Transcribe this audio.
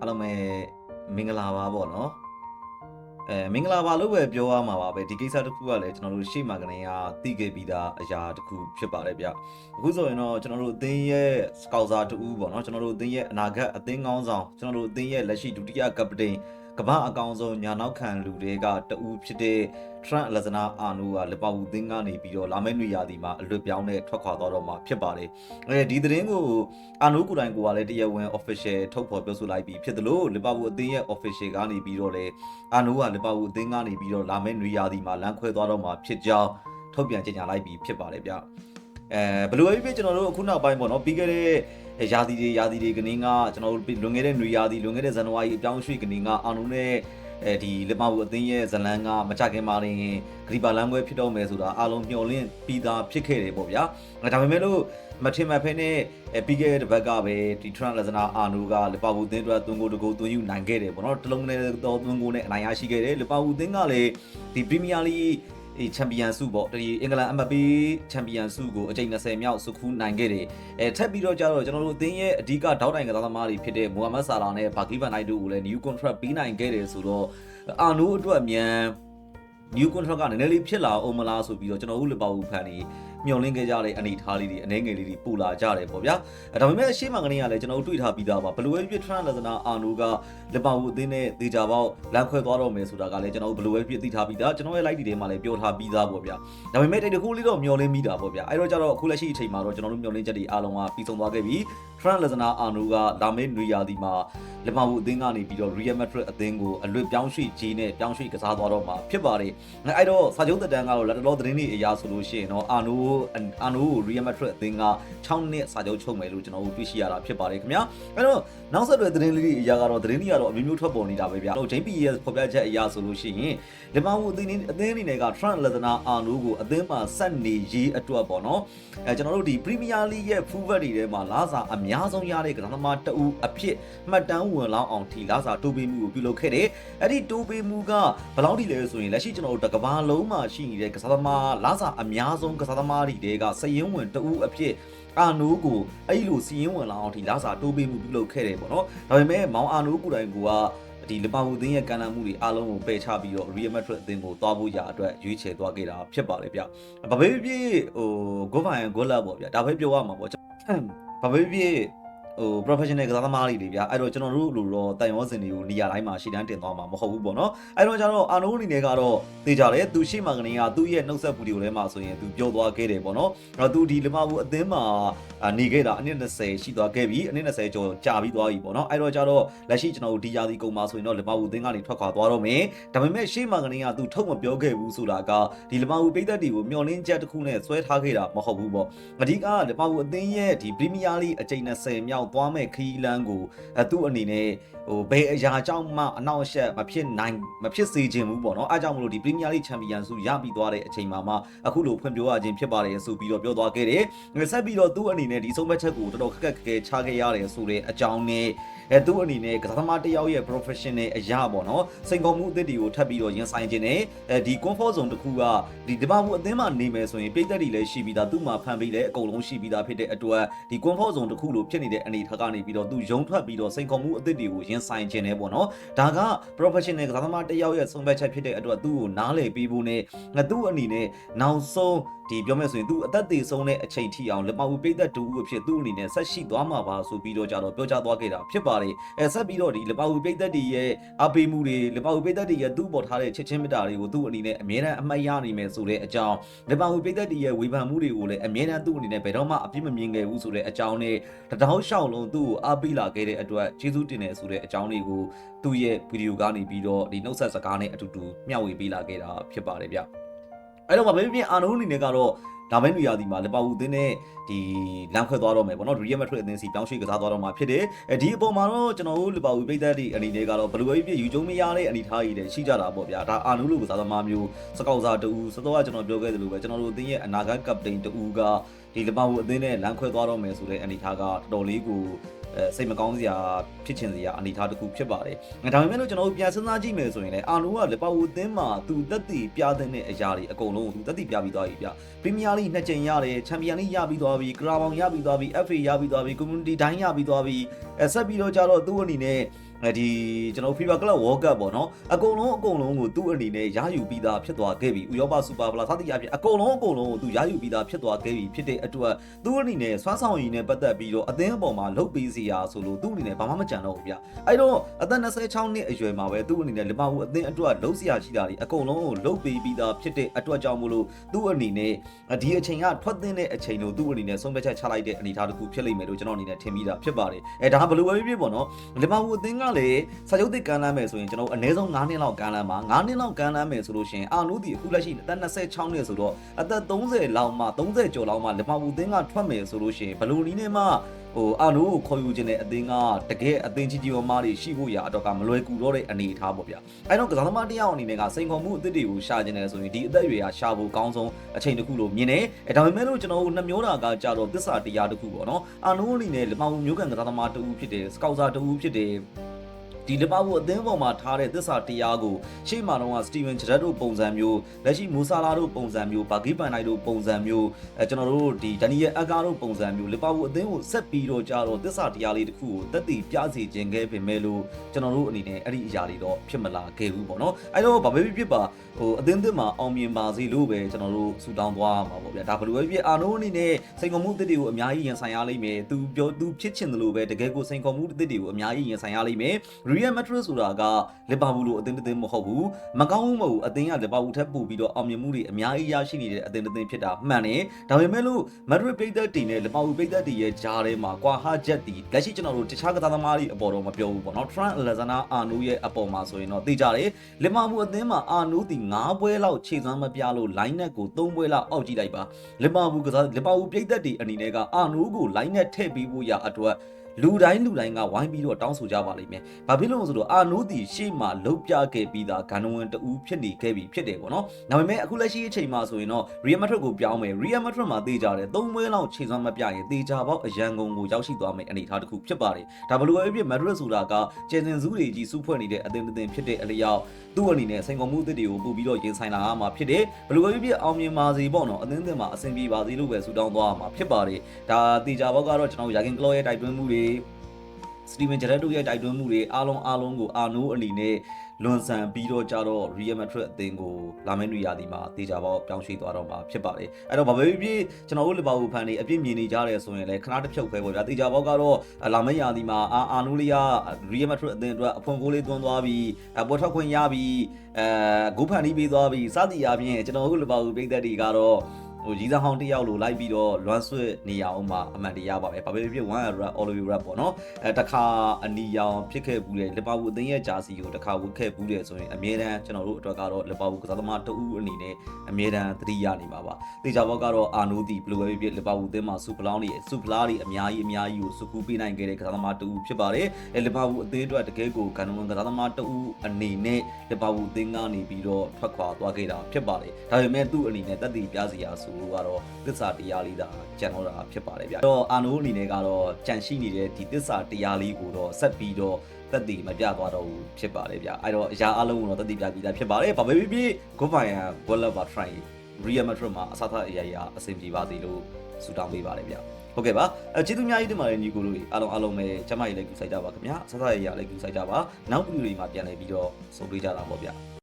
အားလုံးပဲမင်္ဂလာပါပေါ့နော်အဲမင်္ဂလာပါလို့ပဲပြောရမှာပါပဲဒီကိစ္စတစ်ခုကလည်းကျွန်တော်တို့ရှေ့မှာကနေကသိခဲ့ပြီးသားအရာတစ်ခုဖြစ်ပါတယ်ဗျအခုဆိုရင်တော့ကျွန်တော်တို့အသင်းရဲ့စကောက်စာတူပေါ့နော်ကျွန်တော်တို့အသင်းရဲ့အနာဂတ်အသင်းကောင်းဆောင်ကျွန်တော်တို့အသင်းရဲ့လက်ရှိဒုတိယကပတိန် ကမ္ဘာအကောင်ဆုံးညာနောက်ခံလူတွေကတဦးဖြစ်တဲ့ Trent Alexander Arnold ကလီဗာပူးသင်းကနေပြီးတော့လာမယ့်နွေရာသီမှာအလွတ်ပြောင်းနဲ့ထွက်ခွာသွားတော့မှာဖြစ်ပါတယ်အဲဒီသတင်းကိုအာနိုကိုယ်တိုင်ကိုကလည်းတရားဝင် official ထုတ်ဖော်ပြောဆိုလိုက်ပြီးဖြစ်တယ်လို့လီဗာပူးအသင်းရဲ့ official ကနေပြီးတော့လေအာနိုကလီဗာပူးအသင်းကနေပြီးတော့လာမယ့်နွေရာသီမှာလမ်းခွဲသွားတော့မှာဖြစ်ကြောင်းထုတ်ပြန်ကြေညာလိုက်ပြီးဖြစ်ပါတယ်ဗျအဲဘယ်လိုပဲဖြစ်ကျွန်တော်တို့အခုနောက်ပိုင်းပေါ့နော်ပြီးခဲ့တဲ့ ရာသီတွေရာသီတွေကနေကကျွန်တော်တို့လွန်ခဲ့တဲ့နွေရာသီလွန်ခဲ့တဲ့ဇန်နဝါရီအပြောင်းရွှေ့ကနေကအာနိုနဲ့အဲဒီလီဗာပူးအသင်းရဲ့ဇလန်ကမကြခင်ပါရင်ဂရီပါလမ်းခွဲဖြစ်တော့မယ်ဆိုတာအားလုံးမျှော်လင့်ပြီးသားဖြစ်ခဲ့တယ်ပေါ့ဗျာဒါပေမဲ့လို့မထင်မှတ်ဖဲနဲ့အဲပြီးခဲ့တဲ့တစ်ပတ်ကပဲဒီ Trent Alexander Arnold ကလီဗာပူးအသင်းအတွက်သွင်းကိုတကိုသွင်းယူနိုင်ခဲ့တယ်ပေါ့နော်တလုံးနဲ့တော့သွင်းကိုနဲ့အနိုင်ရရှိခဲ့တယ်လီဗာပူးအသင်းကလည်းဒီ Premier League ဒီချန်ပီယံဆုပေါ့ဒီအင်္ဂလန်အမတ်ပေးချန်ပီယံဆုကိုအကြိမ်20မြောက်စုခူးနိုင်ခဲ့တယ်အဲထပ်ပြီးတော့ကြတော့ကျွန်တော်တို့အသင်းရဲ့အဓိကဒေါက်တိုင်ကစားသမားတွေဖြစ်တဲ့မိုဟာမက်ဆာလာနဲ့ဘာဂီဗန်နိုင်တို့ကိုလည်း new contract ပေးနိုင်ခဲ့တယ်ဆိုတော့အာနိုအတွက်အမြန် new contract ကနည်းနည်းလေးဖြစ်လာအောင်မလားဆိုပြီးတော့ကျွန်တော်တို့လီဗာပူးဖန်တွေမျှော်လင့်ခဲ့ကြတဲ့အနေအထားလေးတွေအနေငယ်လေးတွေပူလာကြတယ်ပေါ့ဗျာအဲဒါပေမဲ့အရှိမကနေကလည်းကျွန်တော်တို့တွေ့ထားပြီးသားပါဘယ်လိုပဲဖြစ်ထရန်လက်စနာအာနိုကလီဗာပူးအသင်းနဲ့ဒေဂျာပေါက်လမ်းခွဲသွားတော့မယ်ဆိုတာကလည်းကျွန်တော်တို့ဘယ်လိုပဲဖြစ်သိထားပြီးသားကျွန်တော်ရဲ့ live ဒီထဲမှာလည်းပြောထားပြီးသားပေါ့ဗျာဒါပေမဲ့တိတ်တခုလေးတော့မျှော်လင့်မိတာပေါ့ဗျာအဲတော့ကျတော့အခုလက်ရှိအချိန်မှာတော့ကျွန်တော်တို့မျှော်လင့်ချက်တွေအားလုံးကပြီးဆုံးသွားခဲ့ပြီ ထရန်လက်စနာအာနိုကလာမယ့်နွေရာသီမှာလီဗာပူးအသင်းကနေပြီးတော့ Real Madrid အသင်းကိုအလွတ်ပြောင်းရွှေ့ကြီးနဲ့ပြောင်းရွှေ့ကစားသွားတော့မှာဖြစ်ပါတယ်အဲ့တော့စာချုပ်သက်တမ်းကတော့လက်တလောသတင်းတွေအရာဆိုလို့ရှိရင်တော့အာနိုအာနိုကို Real Madrid အသင်းက6နှစ်စာချုပ်ချုပ်မယ်လို့ကျွန်တော်တို့တွေ့ရှိရတာဖြစ်ပါတယ်ခင်ဗျာအဲ့တော့နောက်ဆက်တွဲသတင်းလေးတွေအရာကတော့သတင်းတွေကတော့အမျိုးမျိုးထွက်ပေါ်နေတာပဲဗျာတော့ JP ရဲ့ဖော်ပြချက်အရာဆိုလို့ရှိရင်လီဗာပူးအသင်းအသင်းအနေနဲ့က Trent Alexander Arnold ကိုအသင်းမှာဆက်နေရေးအတွက်ပေါ့နော်အဲကျွန်တော်တို့ဒီ Premier League ရဲ့ forward တွေထဲမှာလာစာအများဆုံးရတဲ့ကစားသမားတဦးအဖြစ်မှတ်တမ်းဝင်လောင်းအောင်ထိလာစာတိုးပေးမှုကိုပြုလုပ်ခဲ့တယ်အဲ့ဒီတိုးပေးမှုကဘယ်လောက်ထိလဲဆိုရင်လက်ရှိကျွန်တော်တို့တကဘာလုံးမှာရှိနေတဲ့ကစားသမားလာစာအများဆုံးကစားသမားတွေကစည်ရင်ဝင်တဦးအဖြစ်အာနိုးကိုအဲ့လိုစီရင်ဝင်လာအောင်ထိလာစာတိုးပေးမှုပြုလုပ်ခဲ့တယ်ပေါ့နော်ဒါပေမဲ့မောင်အာနိုးကိုယ်တိုင်ကဒီလီဗာပူးအသင်းရဲ့ကမ်းလှမ်းမှုတွေအားလုံးကိုပယ်ချပြီးတော့ Real Madrid အသင်းကိုသွားဖို့ရာအတွက်ရွေးချယ်သွားခဲ့တာဖြစ်ပါလေဗျ။ဘာပဲဖြစ်ဖြစ်ဟိုဂိုးဖိုင်ဂိုးလာပေါ့ဗျာ။ဒါပဲပြောရမှာပေါ့။ ဘာပဲဖြစ်ဖြစ် ဟို professional ကစားသမားတွေလေဗျာအဲ့တော့ကျွန်တော်တို့လိုတော့တိုင်ရောစင်တွေကိုနေရာတိုင်းမှာရှေ့တန်းတင်သွားမှာမဟုတ်ဘူးပေါ့နော်အဲ့တော့ကျတော့အာနိုးအနေနဲ့ကတော့သိကြတယ်သူရှိမှကနေကသူ့ရဲ့နှုတ်ဆက်ဗီဒီယိုထဲမှာဆိုရင်သူပြောသွားခဲ့တယ်ပေါ့နော်အဲ့တော့သူဒီလီမာပူအသင်းမှာနေခဲ့တာအနည်း20ရှိသွားခဲ့ပြီအနည်း20ကျော်ကြာပြီးသွားပြီပေါ့နော်အဲ့တော့ကျတော့လက်ရှိကျွန်တော်တို့ဒီယာဒီကုံမှာဆိုရင်တော့လီမာပူအသင်းကနေထွက်ခွာသွားတော့မယ်ဒါပေမဲ့ရှေ့မှကနေကသူထုတ်မပြောခဲ့ဘူးဆိုတာကဒီလီမာပူပိတ်သက်တွေကိုမျောလင်းချက်တစ်ခုနဲ့ဆွဲထားခဲ့တာမဟုတ်ဘူးပေါ့အဓိကလီမာပူအသင်းရဲ့ဒီပရီးမီးယားလိအကြိမ်20မြောက်သွားမဲ့ခီးလန်းကိုအဲသူ့အနေနဲ့ဟိုဘယ်အရာကြောင့်မှအနောက်အရှက်မဖြစ်နိုင်မဖြစ်စေခြင်းဘူးပေါ့နော်အားကြောင့်မလို့ဒီပရီးမီးယားလိချန်ပီယံဆုရပြီးသွားတဲ့အချိန်မှာမှအခုလိုဖွင့်ပြရခြင်းဖြစ်ပါတယ်ဆိုပြီးတော့ပြောသွားခဲ့တယ်။ဆက်ပြီးတော့သူ့အနေနဲ့ဒီဆုံးဖြတ်ချက်ကိုတော်တော်ခက်ခက်ခဲခဲချခဲ့ရတယ်ဆိုတဲ့အကြောင်းနဲ့အဲသူ့အနေနဲ့ကစားသမားတစ်ယောက်ရဲ့ professional အရာပေါ့နော်စိန်ခေါ်မှုအသစ်တွေကိုထပ်ပြီးတော့ရင်ဆိုင်ခြင်းနဲ့အဲဒီ comfort zone တစ်ခုကဒီဒီပါဘူးအသင်းမှာနေမယ်ဆိုရင်ပြည်သက်တွေလည်းရှိပြီးသားသူ့မှာဖန်ပြီးလည်းအကုန်လုံးရှိပြီးသားဖြစ်တဲ့အတွက်ဒီ comfort zone တစ်ခုလိုဖြစ်နေတဲ့အနေထားကနေပြီးတော့သူရုံထွက်ပြီးတော့စိန်ခေါ်မှုအသစ်တွေကိုရင်ဆိုင်ခြင်းနဲ့ပေါ့နော်ဒါက professional ကစားသမားတစ်ယောက်ရဲ့ဆုံးဖြတ်ချက်ဖြစ်တဲ့အတွက်သူ့ကိုနားလည်ပေးဖို့နဲ့ငါသူ့အနေနဲ့နောက်ဆုံး ဒီပြောမယ်ဆိုရင်သူအသက်သေးဆုံးတဲ့အချိန်ထိအောင်လက်မဝပိတ်သက်တူအဖြစ်သူ့အနေနဲ့ဆက်ရှိသွားမှာပါဆိုပြီးတော့ကြတော့ပြောကြားသွားခဲ့တာဖြစ်ပါတယ်အဲဆက်ပြီးတော့ဒီလက်မဝပိတ်သက်တွေရဲ့အပေးမှုတွေလက်မဝပိတ်သက်တွေရဲ့သူ့ပေါ်ထားတဲ့ချစ်ချင်းမေတ္တာတွေကိုသူ့အနေနဲ့အမြဲတမ်းအမှတ်ရနိုင်မယ်ဆိုတဲ့အကြောင်းလက်မဝပိတ်သက်တွေရဲ့ဝေဖန်မှုတွေကိုလည်းအမြဲတမ်းသူ့အနေနဲ့ဘယ်တော့မှအပြစ်မမြင်ခဲ့ဘူးဆိုတဲ့အကြောင်းနဲ့တတောင်းလျှောက်လုံးသူ့ကိုအားပေးလာခဲ့တဲ့အတွက်ကျေးဇူးတင်တယ်ဆိုတဲ့အကြောင်းတွေကိုသူ့ရဲ့ဗီဒီယိုကနေပြီးတော့ဒီနှုတ်ဆက်စကားနဲ့အတူတူမျှဝေပေးလာခဲ့တာဖြစ်ပါတယ်ဗျ အဲ့တော့ဗမေပြင်းအာနိုးအနေနဲ့ကတော့ဒါမဲလူရာသီမှာလီဗာပူးအသင်းနဲ့ဒီလမ်းခွဲသွားတော့မယ်ပေါ့နော်ရီယယ်မက်ဒရစ်အသင်းစီပြောင်းရွှေ့ကစားသွားတော့မှာဖြစ်တယ်အဲဒီအပေါ်မှာတော့ကျွန်တော်တို့လီဗာပူးပိတ်သက်တွေအနေနဲ့ကတော့ဘယ်လိုပဲဖြစ်ယူကျုံမရတဲ့အနေထားကြီးတွေရှိကြတာပေါ့ဗျာဒါအာနူလိုကစားသမားမျိုးစကောက်စားတူစတော့ကကျွန်တော်ပြောခဲ့သလိုပဲကျွန်တော်တို့အသင်းရဲ့အနာဂတ်ကပတိန်တူကဒီလီဗာပူးအသင်းနဲ့လမ်းခွဲသွားတော့မယ်ဆိုတဲ့အနေထားကတော်တော်လေးကိုအဲစိတ်မကောင်းစရာဖြစ်ချင်စရာအနေအထားတစ်ခုဖြစ်ပါတယ်။ဒါပေမဲ့လို့ကျွန်တော်တို့ပြန်စဉ်းစားကြည့်မယ်ဆိုရင်လည်းအာနိုကလီဗာပူးအသင်းမှာသူတက်တည်ပြတဲ့အရာတွေအကုန်လုံးသူတက်တည်ပြပြီးသွားပြီဗျ။ပရီးမီးယားလိနှစ်ကြိမ်ရတယ်၊ချန်ပီယံလိရပြီးသွားပြီ၊ကရာဘောင်ရပြီးသွားပြီ၊ FA ရပြီးသွားပြီ၊ကွန်မြူနတီတိုင်းရပြီးသွားပြီ။ အဲအဲဆက်ပြီးတော့ကြတော့သူ့အနေနဲ့အဲဒီကျွန်တော် FIFA Club World Cup ပေါ့နော်အကုန်လုံးအကုန်လုံးကိုသူ့အနေနဲ့ရယူပြီးသားဖြစ်သွားခဲ့ပြီဥရောပစူပါဖလားစသဖြင့်အပြင်အကုန်လုံးအကုန်လုံးကိုသူရယူပြီးသားဖြစ်သွားခဲ့ပြီဖြစ်တဲ့အတွက်သူ့အနေနဲ့စွမ်းဆောင်ရည်နဲ့ပတ်သက်ပြီးတော့အသင်းအပေါ်မှာလုတ်ပေးစီရာဆိုလို့သူ့အနေနဲ့ဘာမှမကြံတော့ဘူးဗျအဲ့တော့အသက်26နှစ်အရွယ်မှာပဲသူ့အနေနဲ့လီဗာပူးအသင်းအတွက်လုတ်စီရာရှိတာတွေအကုန်လုံးကိုလုတ်ပေးပြီးသားဖြစ်တဲ့အတွက်ကြောင့်မို့လို့သူ့အနေနဲ့ဒီအချိန်ကထွက်သင့်တဲ့အချိန်လို့သူ့အနေနဲ့ဆုံးဖြတ်ချက်ချလိုက်တဲ့အနေအထားတစ်ခုဖြစ်လိမ့်မယ်လို့ကျွန်တော်အနေနဲ့ထင်မိတာဖြစ်ပါတယ်အဲဒါကဘယ်လိုပဲဖြစ်ဖြစ်ပေါ့နော်လီဗာပူးအသင်းကလည်းစာချုပ်သစ်ကမ်းလှမ်းမယ်ဆိုရင်ကျွန်တော်အနည်းဆုံး9နှစ်လောက်ကမ်းလှမ်းပါ9နှစ်လောက်ကမ်းလှမ်းမယ်ဆိုလို့ရှိရင်အာနူးဒီအခုလက်ရှိအသက်26နှစ်ဆိုတော့အသက်30လောက်မှ30ကျော်လောက်မှလီဗာပူးအသင်းကထွက်မယ်ဆိုလို့ရှိရင်ဘယ်လိုနည်းနဲ့မှ ဟိုအာနိုးကိုခေါ်ယူခြင်းတဲ့အသင်းကတကယ်အသင်းကြီးကြီးမားမားတွေရှိဖို့ရာတော့ကမလွယ်ကူတော့တဲ့အနေအထားပေါ့ဗျအဲတော့ကစားသမားတစ်ယောက်အနေနဲ့ကစိန်ခေါ်မှုအသစ်တွေကိုရှာခြင်းတယ်ဆိုရင်ဒီအသက်အရွယ်ကရှာဖို့ကောင်းဆုံးအချိန်တစ်ခုလို့မြင်တယ်အဲဒါပေမဲ့လို့ကျွန်တော်တို့နှမျိုးတာကကြတော့သစ္စာတရားတစ်ခုပေါ့နော်အာနိုးအနေနဲ့လမောင်မျိုးကန်ကစားသမားတူဖြစ်တယ်စကောက်စာတူဖြစ်တယ် ဒီလီဗာပူးအသင်းပေါ်မှာထားတဲ့သစ္စာတရားကိုရှေ့မှာတော့စတီဗန်ဂျရက်တို့ပုံစံမျိုးလက်ရှိမူဆာလာတို့ပုံစံမျိုးဘာဂီပန်နိုင်တို့ပုံစံမျိုးအဲကျွန်တော်တို့ဒီဒန်နီယယ်အကာတို့ပုံစံမျိုးလီဗာပူးအသင်းကိုဆက်ပြီးတော့ကြတော့သစ္စာတရားလေးတစ်ခုကိုတက်တည်ပြစီခြင်းခဲ့ပေမဲ့လို့ကျွန်တော်တို့အနေနဲ့အဲ့ဒီအရာတွေတော့ဖြစ်မလာခဲ့ဘူးပေါ့နော်အဲ့တော့ဘာပဲဖြစ်ဖြစ်ပါဟိုအသင်းသစ်မှာအောင်မြင်ပါစေလို့ပဲကျွန်တော်တို့ဆူတောင်းသွားမှာပေါ့ဗျာဒါဘယ်လိုပဲဖြစ်အာနိုးအနေနဲ့စိန်ခေါ်မှုအသစ်တွေကိုအများကြီးရင်ဆိုင်ရလိမ့်မယ်သူပြောသူဖြစ်ချင်တယ်လို့ပဲတကယ်ကိုစိန်ခေါ်မှုအသစ်တွေကိုအများကြီးရင်ဆိုင်ရလိမ့်မယ် Real Madrid ဆိုတာကလီဗာပူးလိုအသင်းတစ်သင်းမဟုတ်ဘူးမကောင်းဘူးမဟုတ်ဘူးအသင်းကလီဗာပူးထက်ပိုပြီးတော့အောင်မြင်မှုတွေအများကြီးရရှိနေတဲ့အသင်းတစ်သင်းဖြစ်တာမှန်တယ်ဒါပေမဲ့လို့ Madrid ပိတ်သက်တီနဲ့လီဗာပူးပိတ်သက်တီရဲ့ဂျားထဲမှာကွာဟာချက်တီလက်ရှိကျွန်တော်တို့တခြားကစားသမားတွေအပေါ်တော့မပြောဘူးပေါ့နော် Trent Alexander-Arnold ရဲ့အပေါ်မှာဆိုရင်တော့သိကြတယ်လီဗာပူးအသင်းမှာ Arnold တီ9ပွဲလောက်ခြေစွမ်းမပြလို့ line net ကို3ပွဲလောက်အောက်ကြည့်လိုက်ပါလီဗာပူးကစားလီဗာပူးပိတ်သက်တီအနေနဲ့က Arnold ကို line net ထည့်ပေးဖို့ရအတွက် လူတိုင်းလူတိုင်းကဝိုင်းပြီးတော့တောင်းဆိုကြပါလိမ့်မယ်။ဘာဖြစ်လို့လဲဆိုတော့အာနိုးတီရှေ့မှာလုတ်ပြခဲ့ပြီးသားဂန်နဝင်တူဖြစ်နေခဲ့ပြီဖြစ်တယ်ပေါ့နော်။ဒါပေမဲ့အခုလက်ရှိအချိန်မှာဆိုရင်တော့ Real Madrid ကိုပြောင်းမယ်။ Real Madrid မှာတေးကြတယ်။သုံးပွဲလောက်ခြေစွမ်းမပြရင်တေးကြပေါက်အရန်ကုန်ကိုရောက်ရှိသွားမယ်အနေအထားတစ်ခုဖြစ်ပါတယ်။ဒါဘလို့ပဲဖြစ် Madrid ဆိုတာကကျန်စင်စုတွေကြီးစုဖွဲ့နေတဲ့အသင်းတစ်သင်းဖြစ်တဲ့အလျောက်သူ့အနေနဲ့စိန်ခေါ်မှုအသစ်တွေကိုပို့ပြီးတော့ရင်ဆိုင်လာရမှာဖြစ်တယ်။ဘလို့ပဲဖြစ်အောင်မြင်ပါစေပေါ့နော်။အသင်းသင်းမှာအဆင်ပြေပါစေလို့ပဲဆုတောင်းသွားရမှာဖြစ်ပါတယ်။ဒါတေးကြပေါက်ကတော့ကျွန်တော်ယာကင်ကလော့ရဲ့တိုက်တွန်းမှုတွေစတီဗင်ဂျရက်တို့ရဲ့တိုက်တွန်းမှုတွေအားလုံးအားလုံးကိုအာနိုးအနေနဲ့လွန်ဆန်ပြီးတော့ကြတော့ Real Madrid အသင်းကိုလာမယ့်နေရာဒီမှာတေချာပေါက်ပြောင်းရွှေ့သွားတော့မှာဖြစ်ပါတယ်အဲ့တော့ဘာပဲဖြစ်ဖြစ်ကျွန်တော်တို့လီဗာပူးဖန်တွေအပြစ်မြင်နေကြတယ်ဆိုရင်လည်းခဏတစ်ဖြုတ်ပဲပေါ့ဗျာတေချာပေါက်ကတော့လာမယ့်ရာဒီမှာအာအာနိုးလေးက Real Madrid အသင်းအတွက်အဖွင့်ကိုးလေးသွန်းသွားပြီးအပေါ်ထွက်ခွင့်ရပြီးအဲဂိုးဖန်ပြီးပေးသွားပြီးစသည်အပြင်ကျွန်တော်တို့လီဗာပူးပြည်သက်တွေကတော့ ဟိုကြီးစားဟောင်းတစ်ယောက်လိုလိုက်ပြီးတော့လွမ်းဆွတ်နေရအောင်မှာအမှန်တရားပါပဲဘာပဲဖြစ်ဖြစ် one rap all you rap ပေါ့နော်အဲတခါအနီရောင်ဖြစ်ခဲ့ဘူးတယ်လီဗာပူးအသင်းရဲ့ဂျာစီကိုတခါဝတ်ခဲ့ဘူးတယ်ဆိုရင်အမြဲတမ်းကျွန်တော်တို့အတွက်ကတော့လီဗာပူးကစားသမားတဦးအနေနဲ့အမြဲတမ်းသတိရနေမှာပါတေချာဘောက်ကတော့အာနိုးတီဘယ်လိုပဲဖြစ်ဖြစ်လီဗာပူးအသင်းမှာစူပလောင်းတွေစူပလားတွေအများကြီးအများကြီးကိုစုကူးပေးနိုင်ခဲ့တဲ့ကစားသမားတဦးဖြစ်ပါတယ်အဲလီဗာပူးအသင်းအတွက်တကယ်ကိုကန်နဝန်ကစားသမားတဦးအနေနဲ့လီဗာပူးအသင်းကနေပြီးတော့ထွက်ခွာသွားခဲ့တာဖြစ်ပါတယ်ဒါပေမဲ့သူ့အနေနဲ့တက်တည်ပြစီရာဆိုလို့ကတော့သစ္စာတရားလေးသာကြံတော့တာဖြစ်ပါတယ်ဗျာ။အဲ့တော့အာနိုးအနေနဲ့ကတော့ကြံရှိနေတဲ့ဒီသစ္စာတရားလေးကိုတော့ဆက်ပြီးတော့တက်တည်မပြသွားတော့ဘူးဖြစ်ပါတယ်ဗျာ။အဲ့တော့အရာအလုံးကိုတော့တက်တည်ပြပြီးသားဖြစ်ပါတယ်။ဘာပဲဖြစ်ဖြစ်ဂိုးဖိုင်ယာဂိုးလက်ပါ try Real Madrid မှာအစားအရာရာအဆင်ပြေပါစေလို့ဆုတောင်းပေးပါတယ်ဗျာ။ဟုတ်ကဲ့ပါအဲကျေးဇူးအများကြီးတင်ပါတယ်ညီကိုတို့အားလုံးအားလုံးပဲကျမကြီးလည်းကူဆိုင်ကြပါခင်ဗျာဆဆရရလည်းကူဆိုင်ကြပါနောက်ဗီဒီယိုတွေမှာပြန်လည်ပြီးတော့ဆုံတွေ့ကြတာပေါ့ဗျာ